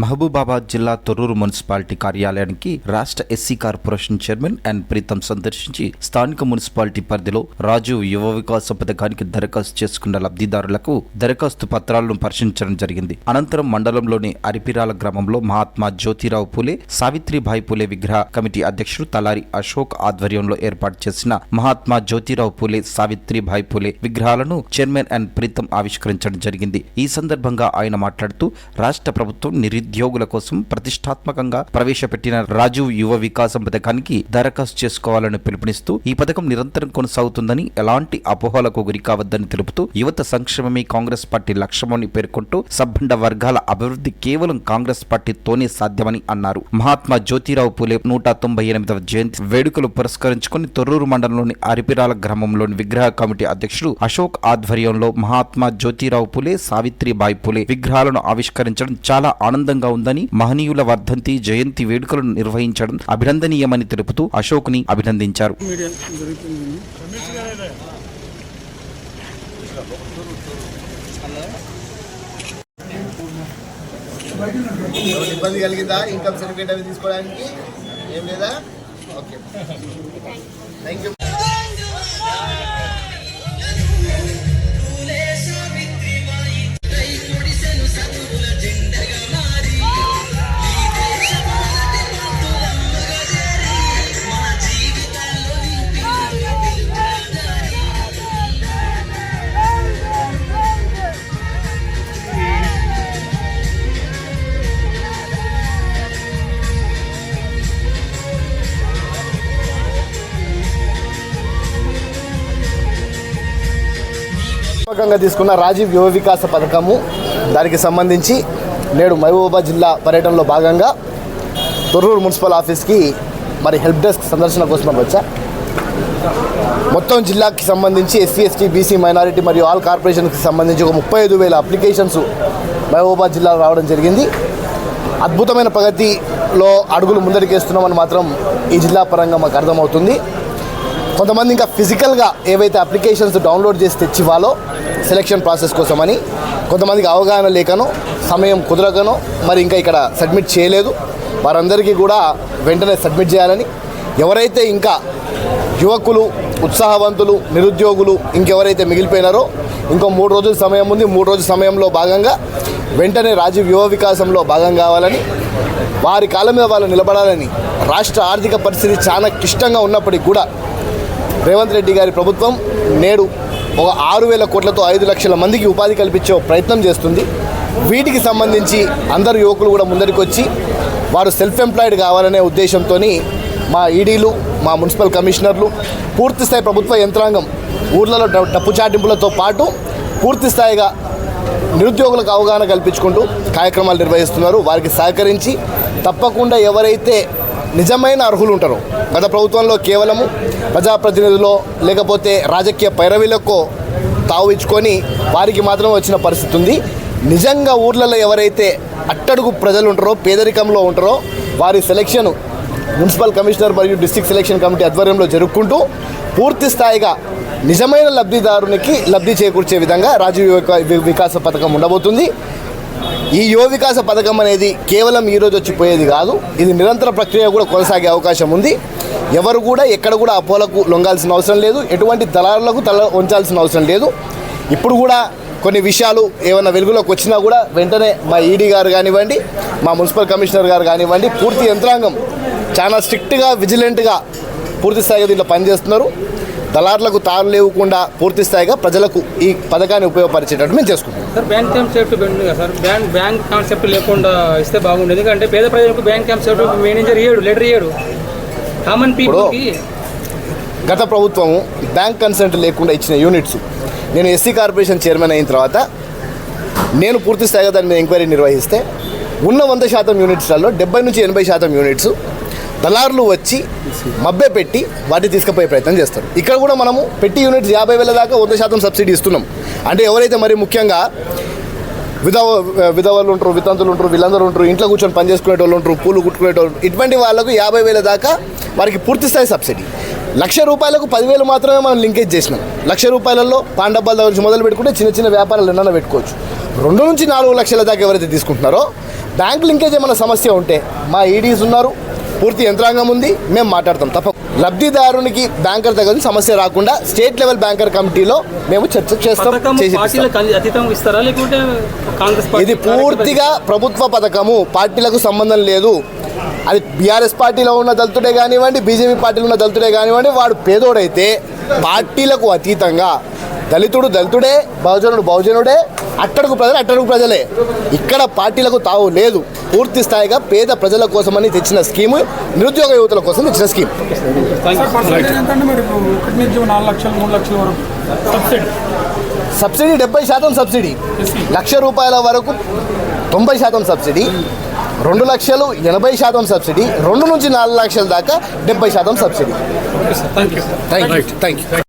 మహబూబాబాద్ జిల్లా తొర్రూరు మున్సిపాలిటీ కార్యాలయానికి రాష్ట్ర SC corporation chairman and Pritam సందర్శించి స్థానిక మున్సిపాలిటీ పరిధిలో రాజు యువ వికాస పథకానికి దరఖాస్తు చేసుకున్న లబ్ధిదారులకు దరఖాస్తు పత్రాలను పరిశీలించడం జరిగింది. అనంతరం మండలంలోని అరిపిరాల గ్రామంలో మహాత్మా జ్యోతిరావు పూలే సావిత్రిబాయి పూలే విగ్రహ కమిటీ అధ్యక్షుడు తలారి అశోక్ ఆధ్వర్యంలో ఏర్పాటు చేసిన మహాత్మా జ్యోతిరావు పూలే సావిత్రిబాయి పూలే విగ్రహాలను చైర్మన్ అండ్ ప్రీతం ఆవిష్కరించడం జరిగింది. ఈ సందర్భంగా ఆయన మాట్లాడుతూ రాష్ట్ర ప్రభుత్వం నిరుద్యోగుల కోసం ప్రతిష్టాత్మకంగా ప్రవేశపెట్టిన రాజీవ్ యువ వికాసం పథకానికి దరఖాస్తు చేసుకోవాలని పిలుపునిస్తూ ఈ పథకం నిరంతరం కొనసాగుతుందని ఎలాంటి అపోహలకు గురి కావద్దని తెలుపుతూ యువత సంక్షేమమే కాంగ్రెస్ పార్టీ లక్ష్యమని పేర్కొంటూ సబ్బండ వర్గాల అభివృద్ధి కేవలం కాంగ్రెస్ పార్టీతోనే సాధ్యమని అన్నారు. మహాత్మా జ్యోతిరావు పూలే నూట తొంభై ఎనిమిదవ జయంతి వేడుకలు పురస్కరించుకుని తొర్రూరు మండలంలోని అరిపిరాల గ్రామంలోని విగ్రహ కమిటీ అధ్యక్షుడు అశోక్ ఆధ్వర్యంలో మహాత్మా జ్యోతిరావు పూలే సావిత్రిబాయి పూలే విగ్రహాలను ఆవిష్కరించడం చాలా ఆనందంగా ఉందని మహనీయుల వర్ధంతి జయంతి వేడుకలను నిర్వహించడం అభినందనీయమని తెలుపుతూ అశోక్ని అభినందించారు. ఇబ్బంది కలిగిందా? ఇన్కమ్ సర్టిఫికేట్ అవి తీసుకోవడానికి? ఏం లేదా? ఓకే థ్యాంక్ యూ వ్యాపకంగా తీసుకున్న రాజీవ్ యువ వికాస పథకము దానికి సంబంధించి నేడు మహబూబాబాద్ జిల్లా పర్యటనలో భాగంగా తొర్రూరు మున్సిపల్ ఆఫీస్కి మరి హెల్ప్ డెస్క్ సందర్శన కోసం వచ్చా. మొత్తం జిల్లాకి సంబంధించి ఎస్సీ ఎస్టీ బీసీ మైనారిటీ మరియు ఆల్ కార్పొరేషన్కి సంబంధించి ఒక ముప్పై ఐదు వేల అప్లికేషన్స్ మహబూబాబాద్ జిల్లాలో రావడం జరిగింది. అద్భుతమైన ప్రగతిలో అడుగులు ముందరికేస్తున్నామని మాత్రం ఈ జిల్లా పరంగా మాకు అర్థమవుతుంది. కొంతమంది ఇంకా ఫిజికల్గా ఏవైతే అప్లికేషన్స్ డౌన్లోడ్ చేసి తెచ్చివ్వాలో సెలక్షన్ ప్రాసెస్ కోసమని కొంతమందికి అవగాహన లేకనో సమయం కుదరకనో మరి ఇంకా ఇక్కడ సబ్మిట్ చేయలేదు. వారందరికీ కూడా వెంటనే సబ్మిట్ చేయాలని ఎవరైతే ఇంకా యువకులు ఉత్సాహవంతులు నిరుద్యోగులు ఇంకెవరైతే మిగిలిపోయినారో ఇంకో మూడు రోజుల సమయం ఉంది. మూడు రోజుల సమయంలో భాగంగా వెంటనే రాజీవ్ యువ వికాసంలో భాగం కావాలని వారి కాలం మీద వాళ్ళు నిలబడాలని రాష్ట్ర ఆర్థిక పరిస్థితి చాలా క్లిష్టంగా ఉన్నప్పటికీ కూడా రేవంత్ రెడ్డి గారి ప్రభుత్వం నేడు ఒక ఆరు వేల కోట్లతో ఐదు లక్షల మందికి ఉపాధి కల్పించే ప్రయత్నం చేస్తుంది. వీటికి సంబంధించి అందరు యువకులు కూడా ముందరికి వచ్చి వారు సెల్ఫ్ ఎంప్లాయిడ్ కావాలనే ఉద్దేశంతో మా ఈడీలు మా మున్సిపల్ కమిషనర్లు పూర్తిస్థాయి ప్రభుత్వ యంత్రాంగం ఊర్లలో డప్పు చాటింపులతో పాటు పూర్తిస్థాయిగా నిరుద్యోగులకు అవగాహన కల్పించుకుంటూ కార్యక్రమాలు నిర్వహిస్తున్నారు. వారికి సహకరించి తప్పకుండా ఎవరైతే నిజమైన అర్హులు ఉంటారు. గత ప్రభుత్వంలో కేవలము ప్రజాప్రతినిధులో లేకపోతే రాజకీయ పైరవీలకో తావు ఇచ్చుకొని వారికి మాత్రం వచ్చిన పరిస్థితి ఉంది. నిజంగా ఊర్లలో ఎవరైతే అట్టడుగు ప్రజలు ఉంటారో పేదరికంలో ఉంటారో వారి సెలక్షన్ మున్సిపల్ కమిషనర్ మరియు డిస్ట్రిక్ట్ సెలక్షన్ కమిటీ ఆధ్వర్యంలో జరుపుకుంటూ పూర్తి స్థాయిగా నిజమైన లబ్ధిదారునికి లబ్ధి చేకూర్చే విధంగా రాజీవ్ వికాస పథకం ఉండబోతుంది. ఈ యువ వికాస పథకం అనేది కేవలం ఈ రోజు వచ్చిపోయేది కాదు. ఇది నిరంతర ప్రక్రియ కూడా కొనసాగే అవకాశం ఉంది. ఎవరు కూడా ఎక్కడ కూడా అపోలకు లొంగాల్సిన అవసరం లేదు. ఎటువంటి దళారులకు తల ఉంచాల్సిన అవసరం లేదు. ఇప్పుడు కూడా కొన్ని విషయాలు ఏమైనా వెలుగులోకి వచ్చినా కూడా వెంటనే మా ఈడీ గారు కానివ్వండి మా మున్సిపల్ కమిషనర్ గారు కానివ్వండి పూర్తి యంత్రాంగం చాలా స్ట్రిక్ట్గా విజిలెంట్గా పూర్తి స్థాయిగా దీంట్లో పనిచేస్తున్నారు. దళారులకు తారు లేకుండా పూర్తి స్థాయిగా ప్రజలకు ఈ పథకాన్ని ఉపయోగపరిచేటట్టు మేము చేసుకుంటాం sir bank sir. Bank bank concept లేకుండా ఇస్తే బాగుండేది. ఎందుకంటే పేద ప్రజలకు బ్యాంక్ మేనేజర్ ఇయ్యాడు లెటర్ ఇయ్యాడు. కామన్ పీపుల్కి గత ప్రభుత్వము బ్యాంక్ కన్సెంట్ లేకుండా ఇచ్చిన యూనిట్స్. నేను ఎస్సీ కార్పొరేషన్ చైర్మన్ అయిన తర్వాత నేను పూర్తి స్థాయిగా దాని మీద ఎంక్వైరీ నిర్వహిస్తే ఉన్న వంద శాతం యూనిట్స్లలో డెబ్బై నుంచి ఎనభై శాతం యూనిట్స్ దళారులు వచ్చి మబ్బే పెట్టి వాటిని తీసుకుపోయే ప్రయత్నం చేస్తారు. ఇక్కడ కూడా మనము పెట్టి యూనిట్స్ యాభై వేల దాకా వంద శాతం సబ్సిడీ ఇస్తున్నాం. అంటే ఎవరైతే మరి ముఖ్యంగా విధవ విధవలు ఉంటారు వితంతులు ఉంటారు వీళ్ళందరూ ఉంటారు ఇంట్లో కూర్చొని పని చేసుకునేటోళ్ళు ఉంటారు పూలు కుట్టుకునే వాళ్ళు ఇటువంటి వాళ్ళకు యాభై వేల దాకా వారికి పూర్తి స్థాయి సబ్సిడీ. లక్ష రూపాయలకు పదివేలు మాత్రమే మనం లింకేజ్ చేసినాం. లక్ష రూపాయలలో పాండబ్బాల దగ్గర నుంచి మొదలు పెట్టుకుంటే చిన్న చిన్న వ్యాపారాలు ఎన్నైనా పెట్టుకోవచ్చు. రెండు నుంచి నాలుగు లక్షల దాకా ఎవరైతే తీసుకుంటున్నారో బ్యాంక్ లింకేజ్ ఏమైనా సమస్య ఉంటే మా e ఈడీస్ ఉన్నారు పూర్తి యంత్రాంగం ఉంది. మేము మాట్లాడతాం. తప్ప లబ్ధిదారునికి బ్యాంకర్ దగ్గర సమస్య రాకుండా స్టేట్ లెవెల్ బ్యాంకర్ కమిటీలో మేము చర్చ చేస్తాం ఇది పూర్తిగా ప్రభుత్వ పథకము. పార్టీలకు సంబంధం లేదు. అది బీఆర్ఎస్ పార్టీలో ఉన్న దళితుడే కానివ్వండి బీజేపీ పార్టీలో ఉన్న దళితుడే కానివ్వండి వాడు పేదోడైతే పార్టీలకు అతీతంగా దళితుడు దళితుడే బహుజనుడు బహుజనుడే అట్టడుగు ప్రజలు అట్టడుగు ప్రజలే. ఇక్కడ పార్టీలకు తావు లేదు. పూర్తి స్థాయిగా పేద ప్రజల కోసమని తెచ్చిన స్కీము నిరుద్యోగ యువతుల కోసం తెచ్చిన స్కీమ్. సబ్సిడీ డెబ్బై శాతం సబ్సిడీ. లక్ష రూపాయల వరకు తొంభై శాతం సబ్సిడీ. రెండు లక్షలు ఎనభై శాతం సబ్సిడీ. రెండు నుంచి నాలుగు లక్షల దాకా డెబ్బై శాతం subsidy. Thank you thank you